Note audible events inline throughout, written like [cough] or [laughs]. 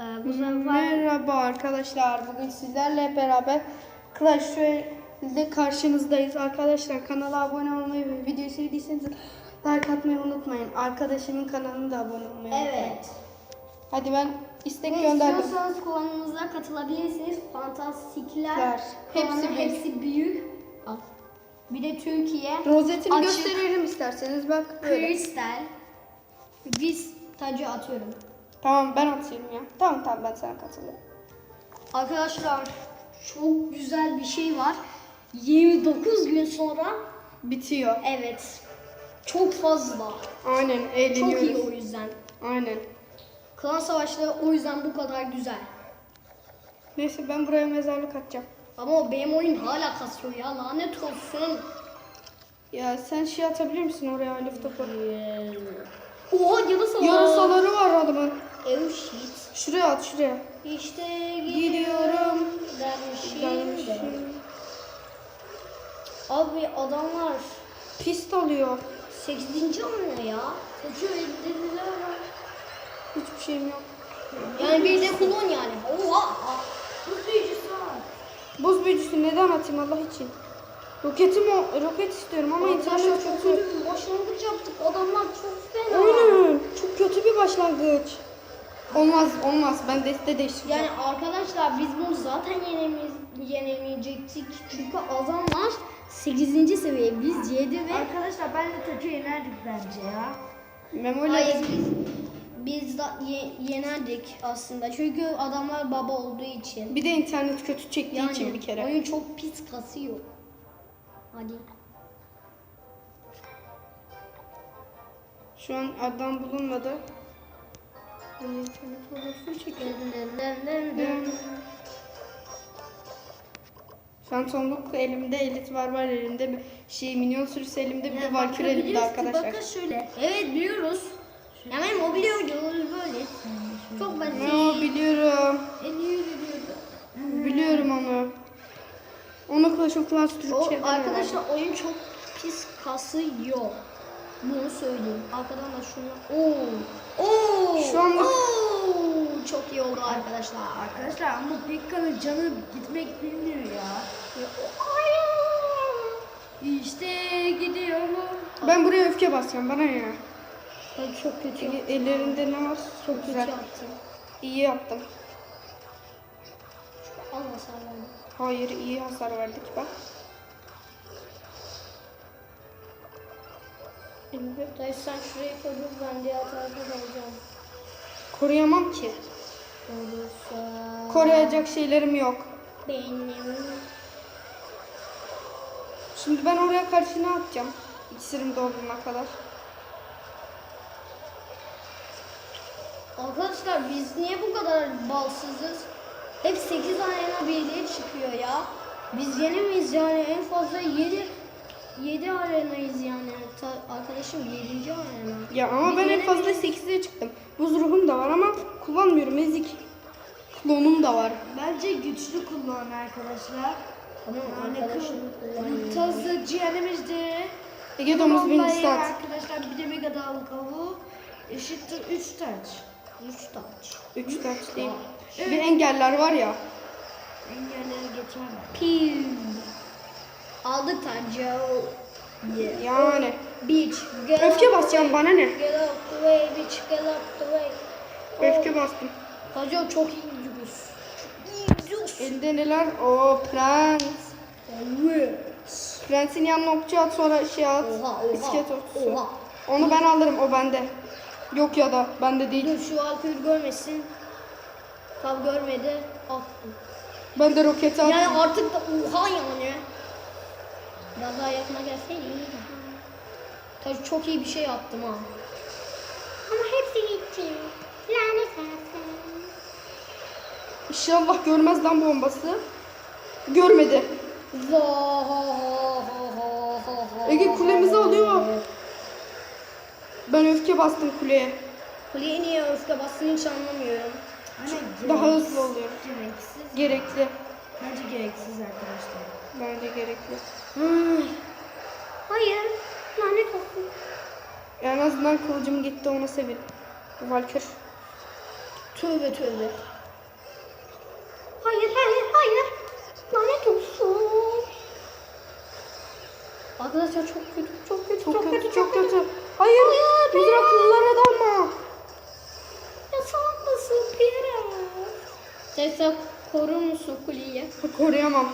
Ee, bu sefer Merhaba arkadaşlar. Bugün sizlerle beraber Clash Royale'de karşınızdayız. Arkadaşlar kanala abone olmayı ve videoyu sevdiyseniz like atmayı unutmayın. Arkadaşımın kanalına da abone olmayı unutmayın. Evet. Hadi ben istek Ve gönderdim. istiyorsanız kullanımımıza katılabilirsiniz. Fantastikler. Var. Hepsi, Hepsi büyük. hepsi büyük. Al. Bir de Türkiye. Rozetini Açık. gösterelim isterseniz. Bak böyle. Kristal. Biz tacı atıyorum. Tamam ben atayım ya. Tamam tamam ben sana katılıyorum. Arkadaşlar çok güzel bir şey var. 29 gün sonra Bitiyor. evet. Çok fazla. Aynen Çok eğleniyoruz. iyi o yüzden. Aynen. Klan savaşları o yüzden bu kadar güzel. Neyse ben buraya mezarlık atacağım. Ama benim oyun hala kasıyor ya lanet olsun. Ya sen şey atabilir misin oraya Alif topu? Oha yarasa var. Yarasaları var adamın. Shit. Şuraya at şuraya. İşte Gidiyorum. Dermişim. Gelmişim. Abi adamlar Pist oluyor. 8. oynuyor ya. Çocuğu dediler. Hiçbir şeyim yok. Yani bir de kulon yani. Oha. Bu büyücüsü var. Buz büyücüsü neden atayım Allah için? Roketim o, roket istiyorum ama internet çok kötü başlangıç yaptık. Adamlar çok fena. Aynen. Çok kötü bir başlangıç. Olmaz olmaz ben deste değiştireceğim. Yani arkadaşlar biz bunu zaten yenemeyiz, yenemeyecektik. Çünkü adamlar 8. seviye biz 7 ve Arkadaşlar ben de tacı yenerdik bence ya. Memo ile Hayır biz biz da ye- yenerdik aslında. Çünkü adamlar baba olduğu için. bir de internet kötü çektiği için Yani bir kere. oyun çok pis kasıyor. Hadi. Şu an adam bulunmadı. Ben internet odasını çekiyorum. Şampiyonluk elimde, elit var var elimde, bir şey minyon sürüsü elimde, bir de valkür elimde arkadaşlar. Bakın şöyle. Evet biliyoruz. Hemen o biliyoruz böyle. Çok basit. Ne biliyorum. Biliyoruz. Biliyorum onu. Onu Clash of Clans O mi var? arkadaşlar oyun çok pis kasıyor. Bunu söyleyeyim. Arkadan da şunu. Oo. Oo. Şu anda- Oo. Çok iyi oldu arkadaşlar. Arkadaşlar ama Pekka'nın canı gitmek bilmiyor ya. İşte gidiyorum. Ben buraya öfke basacağım bana ya. Ben çok kötü. Ege- Ellerinde ne var? Çok Kötü güzel. yaptım. İyi yaptım. Allah sağlam. Hayır iyi hasar verdik bak. Elimde Dayı sen şurayı koy ben diğer tarafa dalacağım. koruyamam ki. Olursa Koruyacak şeylerim yok. benim. Şimdi ben oraya karşı ne atacağım? İksirim doldurana kadar. Arkadaşlar biz niye bu kadar balsızız? Hep 8 arena birliğe çıkıyor ya. Biz yenemeyiz yani en fazla 7 7 arenayız yani. Ta- arkadaşım 7. arena. Ya ama ben en fazla yenemeyiz. 8'e çıktım. Buz ruhum da var ama kullanmıyorum ezik. Klonum da var. Bence güçlü kullan arkadaşlar. Tamam Yani arkadaşım kullanıyor. Tazı ciğerimizde. Ege domuz beni Vallahi sat. Arkadaşlar bir de mega dalga kavuğu eşittir 3 taç. 3 taç. 3 taç değil. Bir engeller var ya. Engelleri geçemem. Piu. Aldık tacı. Yeah. Yani. Bitch. Get Öfke basacağım bana ne? Get out the way bitch. Get out the way. Öfke bastım. Tacı çok iyi gidiyoruz. Elde neler? O prens. Prensin yanına okçu at sonra şey at. Oha oha. okçusu. Oha. Onu ben alırım o bende. Yok ya da bende değil. Dur şu alkol görmesin. Tam görmedi. Attım. Ben de roketi attım. Yani artık da oha yani. Biraz daha yakına gelseydi iyiydi. Tabii çok iyi bir şey yaptım ha. Ama hepsi gitti. Lanet olsun. İnşallah görmez lan bombası. Görmedi. Ege kulemizi alıyor. Ben öfke bastım kuleye. Kuleye niye öfke bastığını hiç anlamıyorum. Hani Daha hızlı oluyor. Gereksiz. Gerekli. Bence gereksiz arkadaşlar. Bence gerekli. Ay. Hayır. Lanet olsun. En azından kılıcım gitti ona sevin. Valkür. Tövbe tövbe. Hayır hayır hayır. Lanet olsun. Arkadaşlar çok kötü çok kötü Çok, kötü, çok kötü. Hayır, mızraklılara korur musun kuleyi? [laughs] Koruyamam.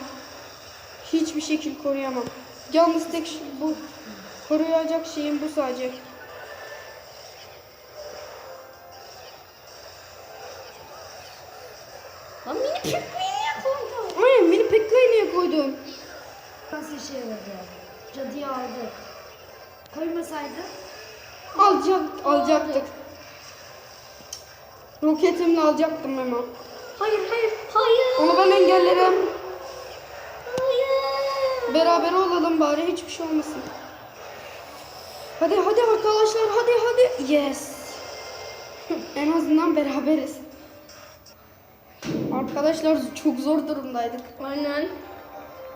Hiçbir şekil koruyamam. Yalnız tek şey bu. Koruyacak şeyim bu sadece. Lan mini pikniği niye koydun? Aynen beni Pekka'ya niye koydun? Nasıl işe yaradı? Cadıyı aldı. Koymasaydı Alacak, alacaktık. Roketimle alacaktım Memo. Hayır hayır hayır. Onu ben engellerim. Hayır. Beraber olalım bari hiçbir şey olmasın. Hadi hadi arkadaşlar hadi hadi. Yes. [laughs] en azından beraberiz. Arkadaşlar çok zor durumdaydık. Aynen.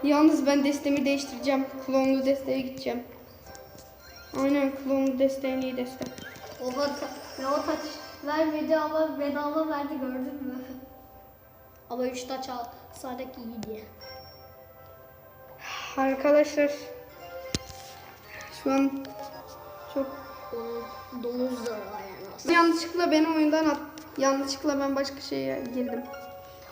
Yalnız ben destemi değiştireceğim. Klonlu desteğe gideceğim. Aynen klonlu desteğin iyi deste. Oha ne o taç vermedi ama bedava verdi gördün mü? Ama 3 taç al. Sadece iyiydi. Arkadaşlar şu an çok domuz da var yani aslında. yanlışlıkla beni oyundan at. Yanlışlıkla ben başka şeye girdim.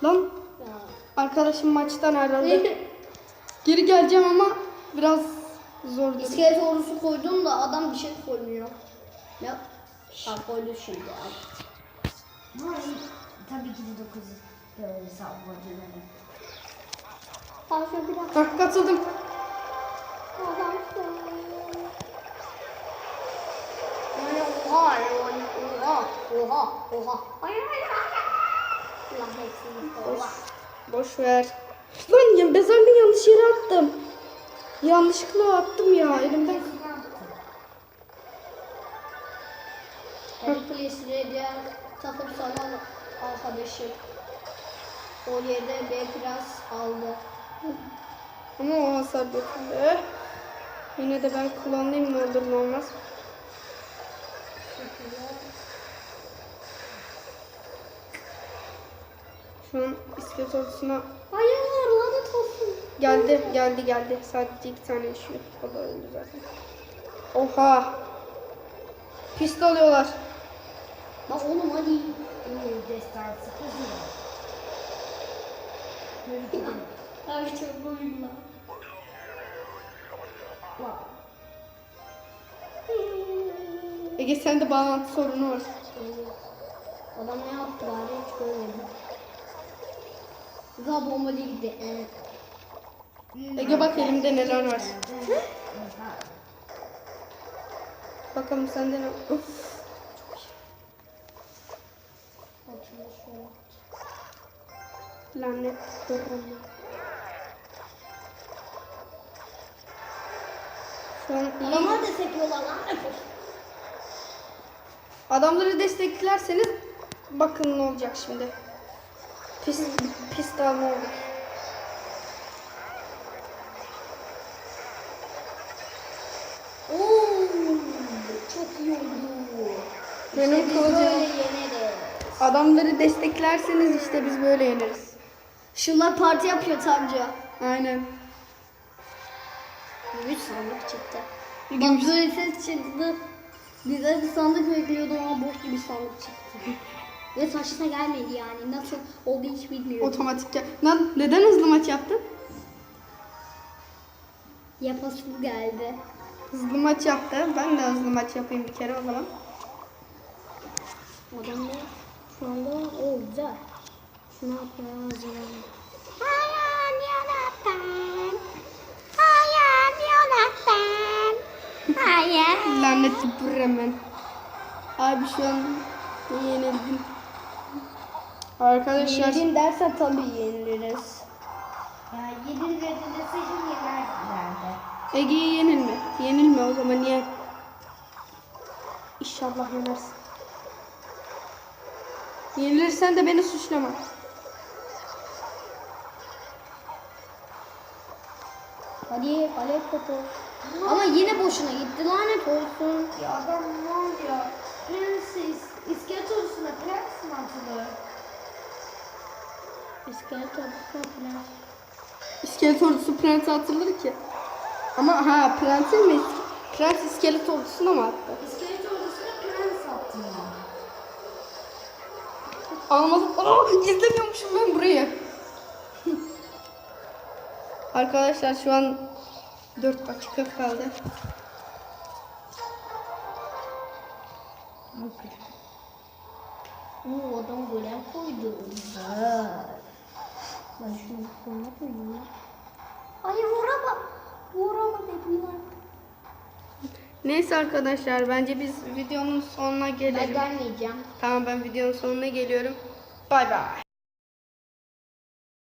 Lan Ya. arkadaşım maçtan ayrıldı. [laughs] Geri geleceğim ama biraz zor. İskelet ordusu koydum da adam bir şey koymuyor. Ne? Ha koydu şimdi. tabii ki de 9 böyle savunmadıları. Tansiyon bir dakika. Hah katıldım. Oha oha oha oha. Hayır hayır hayır. Ulan hepsini Boş, boş ver. Lan ya bezarını yanlış yere attım. Yanlışlıkla attım ya elimden. Hercules ve diğer takım sana arkadaşım. O yerde B biraz aldı. [laughs] Ama o hasar götürdü. Yine de ben kullanayım ne olur ne olmaz. Şu an iskelet ordusuna Hayır lanet olsun. geldi geldi geldi. Sadece iki tane yaşıyor. O da öldü zaten. Oha. Pist alıyorlar. Bak oğlum hadi. Destansı kızıyor. Abi çok komik lan. Ege sende bağlantı sorunu var. Adam ne yaptı bari hiç görmedim. Daha bomba değil. Evet. Ege bak elimde neler var. Bakalım sende ne? Lanet korona. Şu an iyi. Adamlar destekliyorlar olsun. Adamları desteklerseniz bakın ne olacak şimdi. Pis, pis dalma oldu. Oo, çok iyi oldu. Benim işte kılıcım. Adamları desteklerseniz işte biz böyle yeneriz. Şunlar parti yapıyor Tanca. Aynen. Gümüş sandık çıktı. Bak böyle ses çıktı. Bize bir sandık bekliyordum ama boş gibi sandık çıktı. [laughs] Ve saçına gelmedi yani. Nasıl oldu hiç bilmiyorum. Otomatik. gel- Lan neden hızlı maç yaptın? Yapasım geldi. Hızlı maç yaptı. Ben de hızlı maç yapayım bir kere o zaman. Adam ne? Şu anda o güzel. Şunu yapmaya Hayan Yonatan. Hayan Yonatan. Hayan. Lanetli Bremen. Abi şu an yenildim. Arkadaşlar Yenilin dersen tabii yeniliriz. Ya yedin ve deseydin yenerlerdi. Ege'ye yenilme. Yenilme o zaman niye? İnşallah yenersin. Yenilirsen de beni suçlama. Hadi alev topu. Ama yine boşuna gitti lanet olsun. Ya adam var ya. Prenses İskelet ordusuna prens mi atılır? İskelet ordusu falan. İskelet ordusu Prens'e atılır ki. Ama ha Prens'in mi? Prens iskelet ordusuna mı attı? İskelet ordusuna prens attılar. Almadım. Aa, izlemiyormuşum ben burayı. Arkadaşlar şu an 4 dakika kaldı. Oo adam golem koydu. Ben şunu sonra koyayım ya. Ay vurama. Vurama dediler. Neyse arkadaşlar bence biz videonun sonuna Ben gelelim. gelmeyeceğim. Tamam ben videonun sonuna geliyorum. Bay bay.